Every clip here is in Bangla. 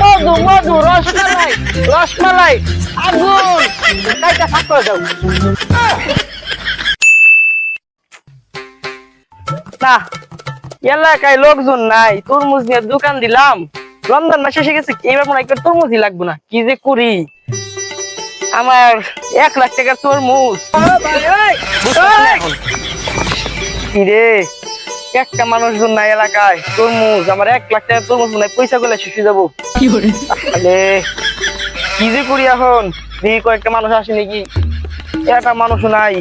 মধু মধু রসমালাই রসমালাই আগুন। ফাঁক করে দাও। না এলাকায় লোকজন নাই তরমুজ নিয়ে দোকান দিলাম। রমজান মাস এসে গেছে এবার মনে হয় তরমুজই লাগবে না? কি যে করি? আমার এক লাখ টাকার তরমুজ। বুঝতে একটা মানুষজন নাই এলাকায় তরমুজ আমার এক লাখ টাকার তরমুজ মনে হয় পয়সা গুলো শেষ হয়ে যাব কি যে করি এখন? দেখি কয়েকটা মানুষ আসে নাকি। একটা মানুষ নাই।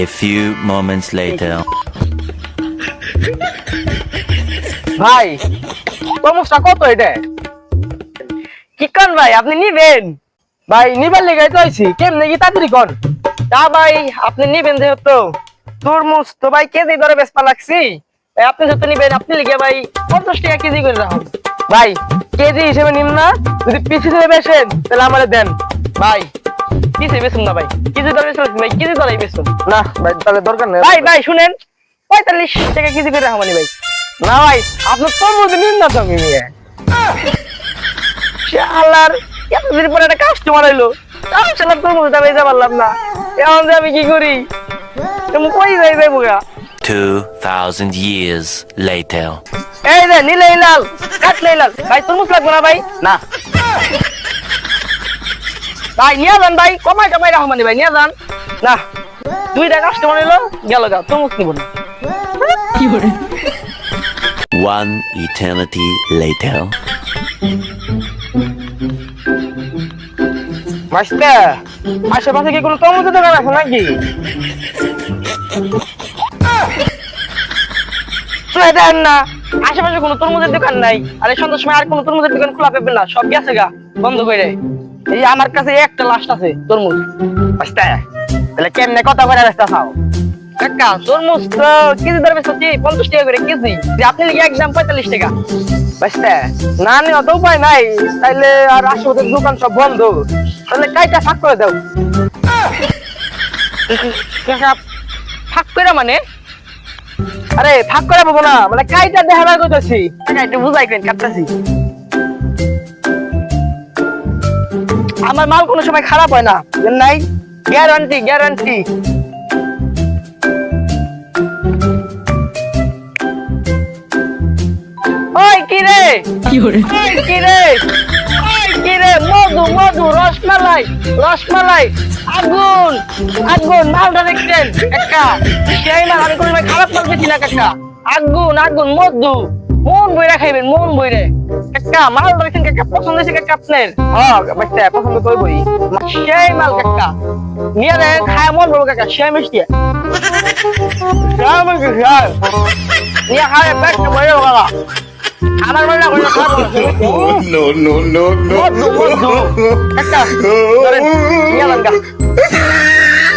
A few moments later. ভাই তরমুজটা কত এটা? কি কন ভাই আপনি নিবেন? ভাই নিবার লেগে তো আইছি। কেমনে কি তাড়াতাড়ি কন? তা ভাই আপনি নিবেন যেহেতু। তরমুজ তো ভাই কেজি ধরে বেচপা লাগছি। আপনি যেহেতু নিবেন আপনি লিখে ভাই পঞ্চাশ টাকা কেজি করে রাখুন। ভাই কেজি হিসেবে নিন না যদি পিস হিসেবে বেচেন তাহলে আমাদের দেন। ভাই পিসে বেচুন না ভাই কেজি ধরে বেচুন ভাই কেজি ধরেই বেচুন। না ভাই তাহলে দরকার নেই। ভাই ভাই শুনেন পঁয়তাল্লিশ টাকা কেজি করে রাখবানি ভাই। না ভাই আপনার তরমুজ নিন না তো আমি শালার এতদিন পরে একটা কাস্টমার এলো। শালার তরমুজটা বেচতে পারলাম না। এখন যে আমি কি করি? তুমি কই যাই যাইবো গা 2,000 years later. এই যে নীলে লাল কাটলে লাল। ভাই তরমুজ লাগবে না ভাই? না। ভাই নিয়ে যান ভাই। কমাই টমাই রাখবানি ভাই নিয়ে যান। না দুইটা কাস্টমার এলো গেল গা তরমুজ নিব না। কি fiore, One eternity later. Master আশেপাশে কি কোনো তরমুজের দোকান আছে নাকি? শুনে দেন না। আশেপাশে কোনো তরমুজের দোকান নাই। আর এই সন্ধ্যার সময় আর কোনো তরমুজের দোকান খোলা পাবেন না। সব গেছে গা, বন্ধ করে। এই আমার কাছে একটা লাস্ট আছে, তরমুজ। তাহলে কেমনে কথা করে রাস্তা খাও কাকা, তরমুজ তো কেজি ধরে বেচছি পঞ্চাশ টাকা করে কেজি। আপনি লিখে একদম পঁয়তাল্লিশ টাকা। মাস্টার না নেওয়া তো উপায় নাই। তাইলে আর আশেপাশের দোকান সব বন্ধ। তাহলে কাইটা ফাঁক করে দাও। ফাঁক করে মানে? আরে ফাঁক করে পাবো না মানে কাইটা দেখাবার করতেছি একটু বুঝাই কেন কাটতেছি আমার মাল কোনো সময় খারাপ হয় না নাই? গ্যারান্টি গ্যারান্টি কি রে কি রে? কি রে? মধু মধু রসমালাই রসমালাই। আগুন আগুন মালটা দেখছেন? কাকা সেই মাল আমি কোনো খারাপ মাল বেশি না কাকা আগুন আগুন মধু। মন বইরা খাইবেন মন বইরে কাকা মাল দেখছেন কাকা পছন্দ হয়েছে কাকা আপনার। হ্যাঁ পছন্দ করবই। সেই মাল কাকা নিয়ে দেন খায় মন বলব কাকা। সেই মিষ্টি। নিয়ে খায় পেটটা বইরে কাকা। আমার মনে না করে খাব না no, no, no, no.